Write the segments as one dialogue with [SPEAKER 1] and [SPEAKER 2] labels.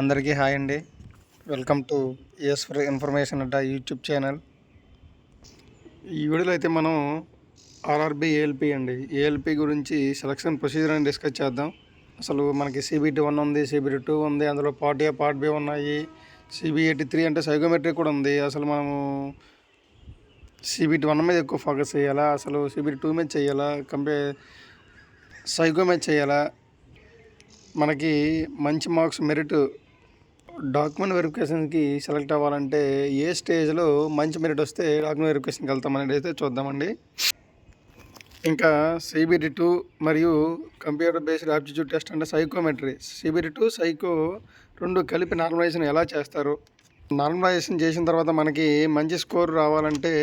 [SPEAKER 1] అందరికీ హాయ్ అండి. Welcome to S for information అంట యూట్యూబ్ ఛానల్ ఈ వీడియోలో అయితే మనం ఆర్ఆర్బి ఏఎల్పి అండి. ఏఎల్పి గురించి సెలక్షన్ ప్రొసీజర్ అని డిస్కస్ చేద్దాం. అసలు మనకి సిబిటి వన్ ఉంది సిబిటి టూ ఉంది అందులో పార్ట్ ఏ పార్ట్ బి ఉన్నాయి. సిబి ఎయిటీ త్రీ అంటే సైకోమెట్రిక్ కూడా ఉంది. అసలు మనము సిబిటి వన్ మీద ఎక్కువ ఫోకస్ చేయాలా? అసలు సిబిటి టూ మీద చేయాలా? కంపే సైకో మీద చేయాలా? మనకి మంచి మార్క్స్ మెరిట్ డాక్యుమెంట్ వెరిఫికేషన్కి సెలెక్ట్ అవ్వాలంటే ఏ స్టేజ్లో మంచి మెరిట్ వస్తే డాక్యుమెంట్ వెరిఫికేషన్కి వెళ్తామని అయితే చూద్దామండి. ఇంకా సిబిటి టూ మరియు కంప్యూటర్ బేస్డ్ ఆప్టిట్యూడ్ టెస్ట్ అంటే సైకోమెట్రీ. సిబిటి టూ సైకో రెండు కలిపి నార్మలైజేషన్ ఎలా చేస్తారు? నార్మలైజేషన్ చేసిన తర్వాత మనకి మంచి స్కోర్ రావాలంటే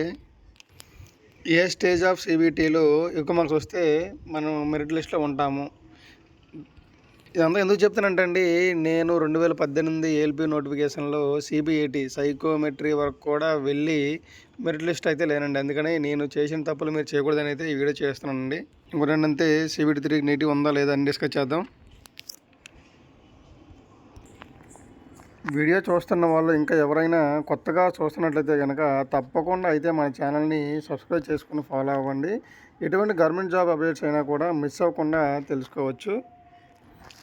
[SPEAKER 1] ఏ స్టేజ్ ఆఫ్ సిబిటీలో ఎక్కువ మార్క్స్ వస్తే మనం మెరిట్ లిస్ట్లో ఉంటాము. ఇదంతా ఎందుకు చెప్తానంటే అండి నేను రెండు వేల పద్దెనిమిది ఏఎల్పి నోటిఫికేషన్లో సిబిఐటి సైకోమెట్రీ వరకు కూడా వెళ్ళి మెరిట్ లిస్ట్ అయితే లేనండి. అందుకని నేను చేసిన తప్పులు మీరు చేయకూడదని అయితే ఈ వీడియో చేస్తున్నానండి. ఇంకోటి ఏంటంటే సిబిటి త్రీ నెగిటివ్ ఉందా లేదా అని డిస్కస్ చేద్దాం. వీడియో చూస్తున్న వాళ్ళు ఇంకా ఎవరైనా కొత్తగా చూస్తున్నట్లయితే కనుక తప్పకుండా అయితే మన ఛానల్ని సబ్స్క్రైబ్ చేసుకుని ఫాలో అవ్వండి. ఎటువంటి గవర్నమెంట్ జాబ్ అప్డేట్స్ అయినా కూడా మిస్ అవ్వకుండా తెలుసుకోవచ్చు.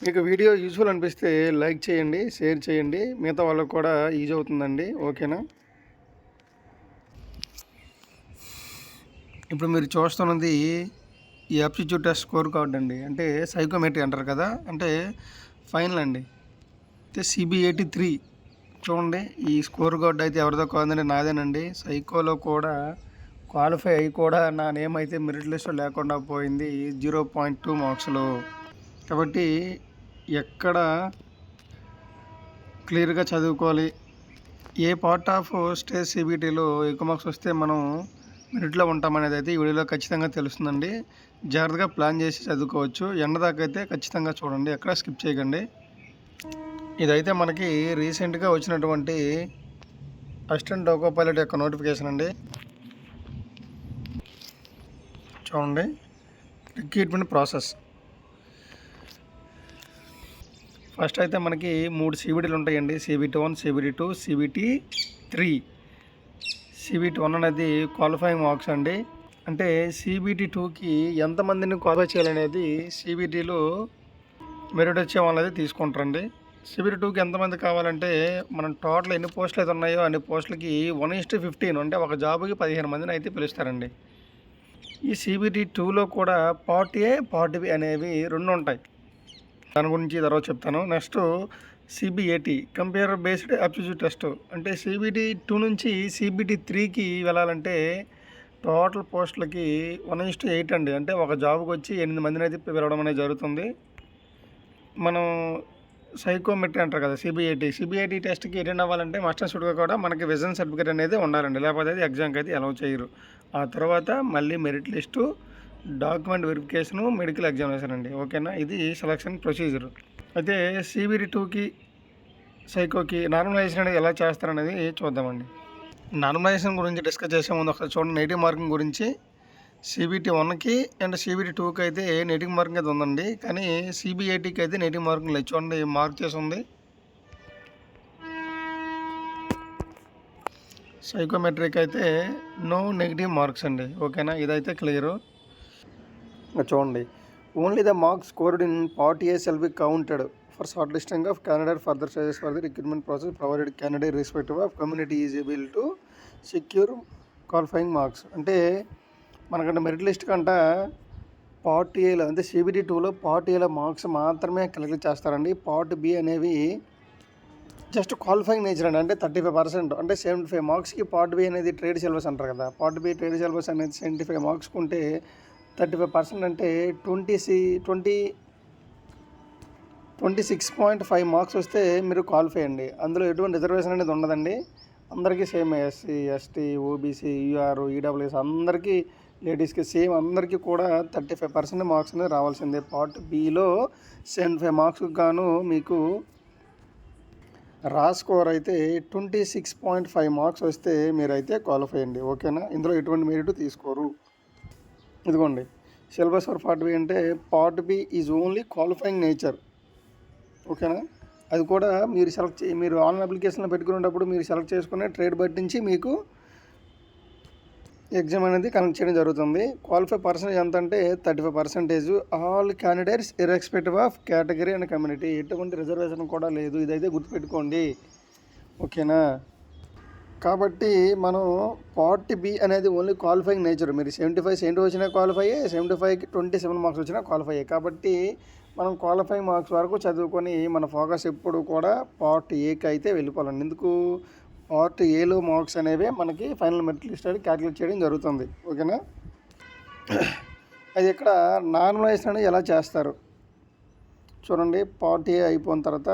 [SPEAKER 1] మీకు వీడియో యూజ్ఫుల్ అనిపిస్తే లైక్ చేయండి షేర్ చేయండి. మిగతా వాళ్ళకు కూడా యూజ్ అవుతుందండి. ఓకేనా ఇప్పుడు మీరు చూస్తున్నది ఈ అప్టిట్యూడ్ టెస్ట్ స్కోర్ కార్డ్ అండి. అంటే సైకోమెట్రీ అంటారు కదా. అంటే ఫైనల్ అండి. అయితే సిబి ఎయిటీ త్రీ చూడండి. ఈ స్కోర్ కార్డ్ అయితే ఎవరిదో కాదండి నాదేనండి. సైకోలో కూడా క్వాలిఫై అయ్యి కూడా నా నేమ్ అయితే మెరిట్ లిస్ట్లో లేకుండా పోయింది. జీరో పాయింట్ టూ మార్క్స్లో కాబట్టి ఎక్కడ క్లియర్గా చదువుకోవాలి. ఏ పార్ట్ ఆఫ్ స్టేజ్ సిబిటీలో ఎక్కువ మార్క్స్ వస్తే మనం మెరిట్లో ఉంటామనేది అయితే ఈ వీడియోలో ఖచ్చితంగా తెలుస్తుందండి. జాగ్రత్తగా ప్లాన్ చేసి చదువుకోవచ్చు. ఎండ దాకా అయితే ఖచ్చితంగా చూడండి. ఎక్కడ స్కిప్ చేయకండి. ఇదైతే మనకి రీసెంట్గా వచ్చినటువంటి అసిస్టెంట్ డోకో పైలట్ యొక్క నోటిఫికేషన్ అండి. చూడండి. Recruitment process. ఫస్ట్ అయితే మనకి మూడు సిబిటీలు ఉంటాయండి. CBT one CBT two CBT three CBT one అనేది క్వాలిఫైయింగ్ మార్క్స్ అండి. అంటే సిబిటీ టూకి ఎంతమందిని క్వాలిఫై చేయాలనేది సిబిటీలో మెరిట్ వచ్చే వాళ్ళది తీసుకుంటారండి. సిబిటీ టూకి ఎంతమంది కావాలంటే మనం టోటల్ ఎన్ని పోస్టులు అయితే ఉన్నాయో అన్ని పోస్టులకి వన్ ఇస్ట్ ఫిఫ్టీన్ అంటే ఒక జాబ్కి పదిహేను మందిని అయితే పిలుస్తారండి. ఈ సిబిటీ టూలో కూడా పార్ట్ ఏ పార్ట్ బి అనేవి రెండు ఉంటాయి. దాని గురించి తర్వాత చెప్తాను. Next CBAT computer based aptitude test. అంటే సిబిటి టూ నుంచి సిబిటి త్రీకి వెళ్ళాలంటే టోటల్ పోస్టులకి వన్ ఇస్ట్ ఎయిట్ అండి. అంటే ఒక జాబ్కి వచ్చి ఎనిమిది మందిని అయితే వెళ్ళడం అనేది జరుగుతుంది. మనం సైకోమెట్రీ అంటారు కదా సిబిఐటి సిబిఐటి టెస్ట్కి అటెండ్ అవ్వాలంటే మాస్టర్ స్టూడియో కూడా మనకి విజన్ సర్టిఫికేట్ అనేది ఉండాలండి. లేకపోతే అది ఎగ్జామ్కి అయితే అలౌ చేయరు. ఆ తర్వాత మళ్ళీ merit list document verification medical examination అండి. ఓకేనా? ఇది సెలక్షన్ ప్రొసీజర్. అయితే సిబిడి టూకి సైకోకి నార్మలైజేషన్ అనేది ఎలా చేస్తారనేది చూద్దామండి. నార్మలైజేషన్ గురించి డిస్కస్ చేసే ముందు ఒకసారి చూడండి. నెగిటివ్ మార్కింగ్ గురించి సిబిటి వన్కి అండ్ సిబిటి టూకి అయితే నెగిటివ్ మార్కింగ్ అయితే ఉందండి. కానీ సిబిఐటికి అయితే నెగిటివ్ మార్కింగ్ లేదు. చూడండి మార్క్ చేసి ఉంది. సైకోమెట్రిక్ అయితే నో నెగిటివ్ మార్క్స్ అండి. ఓకేనా? ఇదైతే క్లియరు. చూడండి. Only the marks scored in part A shall be counted for short listing of candidate further stages for the recruitment process provided candidate respective of community is able to secure qualifying marks అంటే మనకంటే merit list కంట part ఏలో అంటే CBD టూలో part ఏలో marks మాత్రమే collect చేస్తారండి. Part B అనేవి జస్ట్ క్వాలిఫైయింగ్ నేచర్ అండి. అంటే థర్టీ ఫైవ్ పర్సెంట్ అంటే సెవెంటీ ఫైవ్ మార్క్స్కి పార్ట్ బి అనేది ట్రేడ్ సిలబస్ అంటారు కదా. పార్ట్ బి ట్రేడ్ సిలబస్ అనేది సెవెంటీ ఫైవ్ మార్క్స్కి ఉంటే థర్టీ ఫైవ్ పర్సెంట్ అంటే twenty C twenty twenty six point five marks వస్తే మీరు క్వాలిఫై అండి. అందులో ఎటువంటి రిజర్వేషన్ అనేది ఉండదండి. అందరికీ same SC ST OBC UR EWS అందరికీ లేడీస్కి సేమ్ అందరికీ కూడా థర్టీ ఫైవ్ పర్సెంట్ మార్క్స్ అనేది రావాల్సిందే. పార్ట్ బిలో సెవెంటీ ఫైవ్ మార్క్స్కి గాను మీకు రా స్కోర్ అయితే twenty six point five marks వస్తే మీరైతే క్వాలిఫై అండి. ఓకేనా? ఇందులో ఎటువంటి మెరిట్ తీసుకోరు. ఇదిగోండి. సిలబస్ ఫర్ పార్ట్ బి అంటే part B is only qualifying nature. ఓకేనా? అది కూడా మీరు సెలెక్ట్ మీరు ఆన్లైన్ అప్లికేషన్లో పెట్టుకునేటప్పుడు మీరు సెలెక్ట్ చేసుకునే ట్రేడ్ బట్టి నుంచి మీకు ఎగ్జామ్ అనేది కనెక్ట్ చేయడం జరుగుతుంది. క్వాలిఫై పర్సెంటేజ్ ఎంత అంటే thirty five percentage. All candidates irrespective of category and community. ఎటువంటి రిజర్వేషన్ కూడా లేదు. ఇదైతే గుర్తుపెట్టుకోండి. ఓకేనా? కాబట్టి మనం పార్ట్ బి అనేది ఓన్లీ క్వాలిఫైయింగ్ నేచర్. మీరు సెవెంటీ ఫైవ్ సెవెంటీ వచ్చినా క్వాలిఫై సెవెంటీ ఫైవ్కి ట్వంటీ సెవెన్ మార్క్స్ వచ్చినా క్వాలిఫై కాబట్టి మనం క్వాలిఫైయింగ్ మార్క్స్ వరకు చదువుకొని మన ఫోకస్ ఎప్పుడు కూడా పార్ట్ ఏకి అయితే వెళ్ళిపోవాలండి. ఎందుకు? పార్ట్ ఏలో మార్క్స్ అనేవి మనకి ఫైనల్ మెరిట్ లిస్ట్ అనేది క్యాలిక్యులేట్ చేయడం జరుగుతుంది. ఓకేనా? అది ఇక్కడ నార్మలైజ్ అనేది ఎలా చేస్తారు? చూడండి పార్ట్ ఏ అయిపోయిన తర్వాత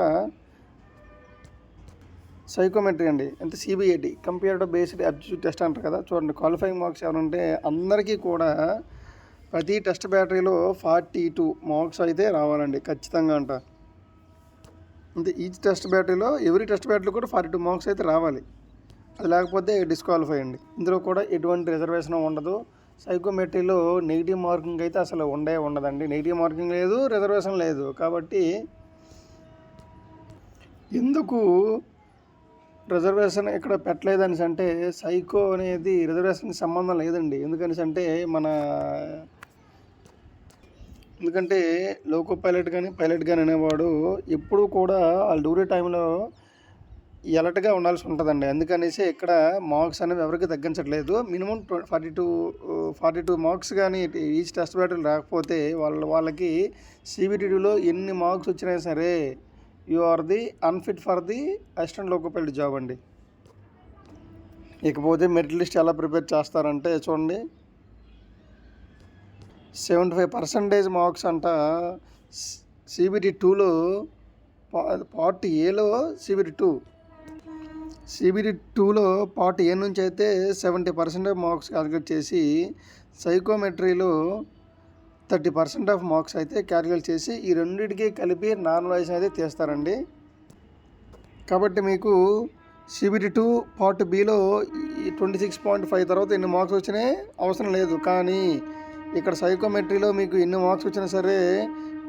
[SPEAKER 1] సైకోమెట్రీ అండి. అంటే CBIT computer based aptitude test అంటారు కదా. చూడండి క్వాలిఫైయింగ్ మార్క్స్ ఎవరంటే అందరికీ కూడా ప్రతి టెస్ట్ బ్యాటరీలో ఫార్టీ టూ మార్క్స్ అయితే రావాలండి ఖచ్చితంగా అంట. అంటే ఈచ్ టెస్ట్ బ్యాటరీలో ఎవరీ టెస్ట్ బ్యాటరీలో కూడా ఫార్టీ టూ మార్క్స్ అయితే రావాలి. అది లేకపోతే డిస్క్వాలిఫై అండి. ఇందులో కూడా ఎటువంటి రిజర్వేషన్ ఉండదు. సైకోమెట్రీలో నెగిటివ్ మార్కింగ్ అయితే అసలు ఉండే ఉండదండి. నెగిటివ్ మార్కింగ్ లేదు రిజర్వేషన్ లేదు. కాబట్టి ఎందుకు రిజర్వేషన్ ఇక్కడ పెట్టలేదని అంటే సైకో అనేది రిజర్వేషన్కి సంబంధం లేదండి. ఎందుకని అంటే మన ఎందుకంటే లోకో పైలట్ కానీ పైలట్ కానీ అనేవాడు ఎప్పుడు కూడా ఆ డ్యూటీ టైంలో ఎలర్ట్గా ఉండాల్సి ఉంటుందండి. అందుకనేసి ఇక్కడ మార్క్స్ అనేవి ఎవరికి తగ్గించట్లేదు. Minimum forty two forty two marks కానీ ఈచ్ టెస్ట్ బ్యాటిల్ రాకపోతే వాళ్ళ వాళ్ళకి సీబీటీడీలో ఎన్ని మార్క్స్ వచ్చినా సరే you are the unfit for the assistant loco job అండి. ఇకపోతే మెరిట్ లిస్ట్ ఎలా ప్రిపేర్ చేస్తారంటే చూడండి. సెవెంటీ ఫైవ్ పర్సంటేజ్ మార్క్స్ అంట సిబిటి టూలో పార్ట్ ఏలో సిబిటి టూ సిబిటి టూలో పార్ట్ ఏ నుంచి అయితే సెవెంటీ పర్సెంటేజ్ మార్క్స్ క్యాలిక్యులేట్ చేసి సైకోమెట్రీలో థర్టీ పర్సెంట్ ఆఫ్ మార్క్స్ అయితే క్యాలిక్యులేట్ చేసి ఈ రెండింటికి కలిపి నార్మలైజేషన్ అయితే చేస్తారండి కాబట్టి మీకు సిబిటి టూ పార్ట్ బిలో ఈ ట్వంటీ సిక్స్ పాయింట్ ఫైవ్ తర్వాత ఎన్ని మార్క్స్ వచ్చినాయి అవసరం లేదు. కానీ ఇక్కడ సైకోమెట్రీలో మీకు ఎన్ని మార్క్స్ వచ్చినా సరే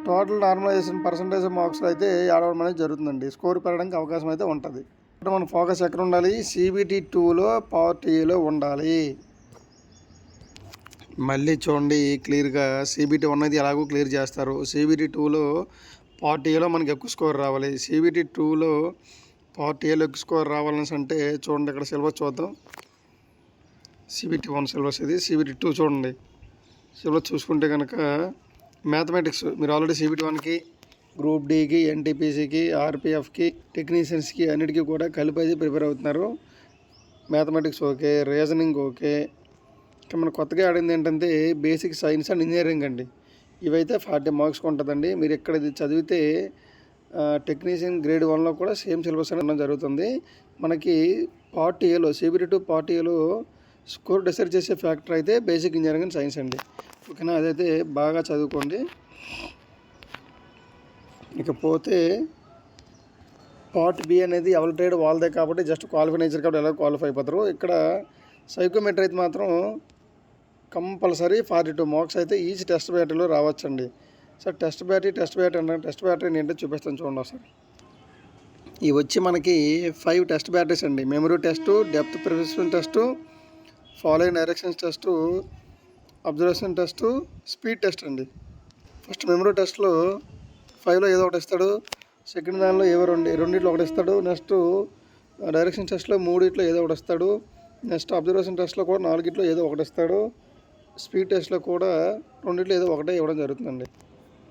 [SPEAKER 1] టోటల్ నార్మలైజేషన్ పర్సంటేజ్ మార్క్స్ అయితే ఆడవడం అనేది జరుగుతుందండి. స్కోర్ పెరగడానికి అవకాశం అయితే ఉంటుంది. మన ఫోకస్ ఎక్కడ ఉండాలి? సిబిటి టూలో పార్ట్ ఏలో ఉండాలి. మళ్ళీ చూడండి క్లియర్గా సీబీటీ వన్ అనేది ఎలాగో క్లియర్ చేస్తారు. సీబీటీ టూలో పార్ట్ ఏలో మనకి ఎక్కువ స్కోర్ రావాలి. సిబిటి టూలో పార్ట్ ఏలో ఎక్కువ స్కోర్ రావాలని అంటే చూడండి ఇక్కడ సిలబస్ చూద్దాం. సిబిటీ వన్ సిలబస్ ఇది. సీబీటీ టూ చూడండి. సిలబస్ చూసుకుంటే కనుక మ్యాథమెటిక్స్ మీరు ఆల్రెడీ సిబిటి వన్కి గ్రూప్ డీకి ఎన్టీపీసీకి ఆర్పిఎఫ్కి టెక్నీషియన్స్కి అన్నిటికీ కూడా కలిపి అయితే ప్రిపేర్ అవుతున్నారు. మ్యాథమెటిక్స్ ఓకే రీజనింగ్ ఓకే ఇక మనం కొత్తగా ఆడింది ఏంటంటే బేసిక్ సైన్స్ అండ్ ఇంజనీరింగ్ అండి. ఇవైతే ఫార్టీ మార్క్స్ ఉంటుందండి మీరు ఇక్కడ ఇది చదివితే టెక్నీషియన్ గ్రేడ్ వన్లో కూడా సేమ్ సిలబస్ అనేది జరుగుతుంది. మనకి పార్ట్ ఏలో సిబిటి టు పార్ట్ ఏలో స్కోర్ డిసైడ్ చేసే ఫ్యాక్టర్ అయితే బేసిక్ ఇంజనీరింగ్ అండ్ సైన్స్ అండి. ఓకేనా? అదైతే బాగా చదువుకోండి. ఇకపోతే పార్ట్ బి అనేది ఎవరి ట్రేడ్ వాళ్ళదే కాబట్టి జస్ట్ క్వాలిఫై నేచర్ కాబట్టి ఎలా క్వాలిఫై అయిపోతారు. ఇక్కడ సైకోమెట్రీ అయితే మాత్రం కంపల్సరీ ఫార్టీ టూ మార్క్స్ అయితే ఈచ్ టెస్ట్ బ్యాటరీలో రావచ్చండి. Sir test battery test battery అంటే టెస్ట్ బ్యాటరీ ఏంటో చూపిస్తాను చూడండి ఒకసారి ఇవి వచ్చి మనకి ఫైవ్ టెస్ట్ బ్యాటరీస్ అండి. Memory test depth preparation test following directions test observation test speed test అండి. ఫస్ట్ మెమరీ టెస్ట్లో ఫైవ్లో ఏదో ఒకటి ఇస్తాడు. సెకండ్ దానిలో ఏవో రెండు రెండిట్లో ఒకటి ఇస్తాడు. నెక్స్ట్ డైరెక్షన్ టెస్ట్లో మూడిట్లో ఏదో ఒకటి ఇస్తాడు. నెక్స్ట్ అబ్జర్వేషన్ టెస్ట్లో కూడా నాలుగిట్లో ఏదో ఒకటి ఇస్తాడు. స్పీడ్ టెస్ట్లో కూడా రెండింటిలో ఏదో ఒకటే ఇవ్వడం జరుగుతుందండి.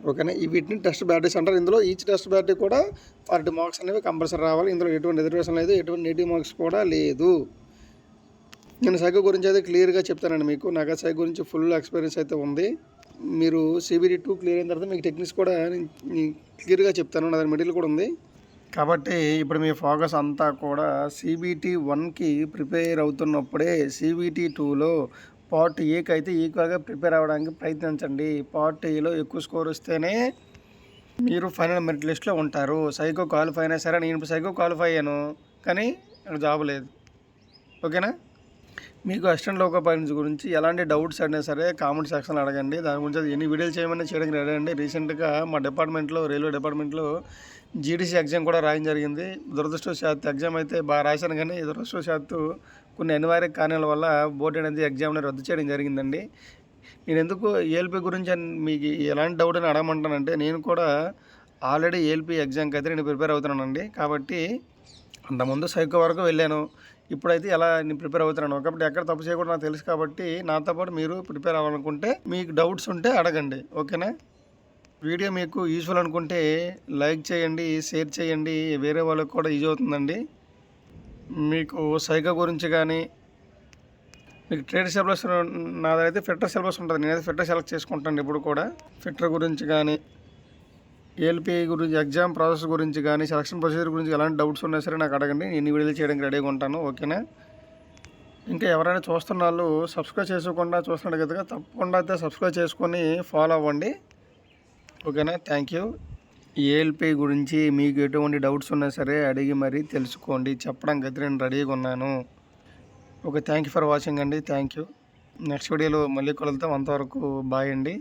[SPEAKER 1] ఓకేనా? ఈ వీటిని టెస్ట్ బ్యాటరీస్ అంటారు. ఇందులో ఈచ్ టెస్ట్ బ్యాటరీ కూడా ఫార్టీ మార్క్స్ అనేవి కంపల్సరీ రావాలి. ఇందులో ఎటువంటి రిజర్వేషన్ లేదు. ఎటువంటి నెగిటివ్ మార్క్స్ కూడా లేదు. నేను సైకో గురించి అయితే క్లియర్గా చెప్తానండి మీకు. నాకు సైకో గురించి ఫుల్ ఎక్స్పీరియన్స్ అయితే ఉంది. మీరు సిబిడి టూ క్లియర్ అయిన తర్వాత మీకు టెక్నిక్స్ కూడా నేను క్లియర్గా చెప్తాను. నా మిడిల్ కూడా ఉంది. కాబట్టి ఇప్పుడు మీ ఫోకస్ అంతా కూడా సిబిటి వన్కి ప్రిపేర్ అవుతున్నప్పుడే సిబిటి టూలో పార్ట్ ఏకి అయితే ఈక్వల్గా ప్రిపేర్ అవ్వడానికి ప్రయత్నించండి. పార్ట్ ఏలో ఎక్కువ స్కోర్ వస్తేనే మీరు ఫైనల్ మెరిట్ లిస్ట్లో ఉంటారు. సైకో క్వాలిఫై అయినా సరే నేను సైకో క్వాలిఫై అయ్యాను కానీ నాకు జాబ్ లేదు. ఓకేనా? మీకు అసిస్టెంట్ లోకో పైలట్స్ గురించి ఎలాంటి డౌట్స్ అయినా సరే కామెంట్ సెక్షన్లో అడగండి. దాని గురించి అది ఎన్ని వీడియోలు చేయమని చేయడానికి రెడీ అండి. రీసెంట్గా మా డిపార్ట్మెంట్లో రైల్వే డిపార్ట్మెంట్లో జీడీసీ ఎగ్జామ్ కూడా రాయడం జరిగింది. దురదృష్టవశాత్తు ఎగ్జామ్ అయితే బాగా రాశాను కానీ దురదృష్టవశాత్తు కొన్ని అనివార్య కారణాల వల్ల బోర్డు అనేది ఎగ్జామ్ని రద్దు చేయడం జరిగిందండి. నేను ఎందుకు ఏఎల్పి గురించి అని మీకు ఎలాంటి డౌట్ అని అడగమంటానంటే నేను కూడా ఆల్రెడీ ఏఎల్పి ఎగ్జామ్కి అయితే నేను ప్రిపేర్ అవుతున్నానండి. కాబట్టి అంతకుముందు సైకో వరకు వెళ్ళాను. ఇప్పుడైతే ఎలా నేను ప్రిపేర్ అవుతున్నాను? కాబట్టి ఎక్కడ తప్పు చేయకూడదు నాకు తెలుసు కాబట్టి నాతో పాటు మీరు ప్రిపేర్ అవ్వాలనుకుంటే మీకు డౌట్స్ ఉంటే అడగండి. ఓకేనా? వీడియో మీకు యూస్ఫుల్ అనుకుంటే లైక్ చేయండి షేర్ చేయండి. వేరే వాళ్ళకి కూడా యూజ్ అవుతుందండి. మీకు సైకో గురించి కానీ మీకు ట్రేడ్ సిలబస్ నాదైతే ఫిట్టర్ సిలబస్ ఉంటుంది. నేనైతే ఫిట్టర్ సెలెక్ట్ చేసుకుంటాను ఇప్పుడు కూడా. ఫిట్టర్ గురించి కానీ ఏఎల్పి గురించి ఎగ్జామ్ ప్రాసెస్ గురించి కానీ సెలక్షన్ ప్రొసీజర్ గురించి ఎలాంటి డౌట్స్ ఉన్నా సరే నాకు అడగండి. నేను వీడియోలు చేయడానికి రెడీగా ఉంటాను. ఓకేనా? ఇంకా ఎవరైనా చూస్తున్న వాళ్ళు సబ్స్క్రైబ్ చేసుకోకుండా చూస్తున్నాడు కదా తప్పకుండా అయితే సబ్స్క్రైబ్ చేసుకొని ఫాలో అవ్వండి. ఓకేనా? Thank you. ఏఎల్పై గురించి మీకు ఎటువంటి డౌట్స్ ఉన్నా సరే అడిగి మరీ తెలుసుకోండి. చెప్పడానికి అయితే నేను రెడీగా ఉన్నాను. Okay thank you for watching అండి. థ్యాంక్ యూ నెక్స్ట్ వీడియోలో మళ్ళీ కలుద్దాం. అంతవరకు బాయ్ అండి.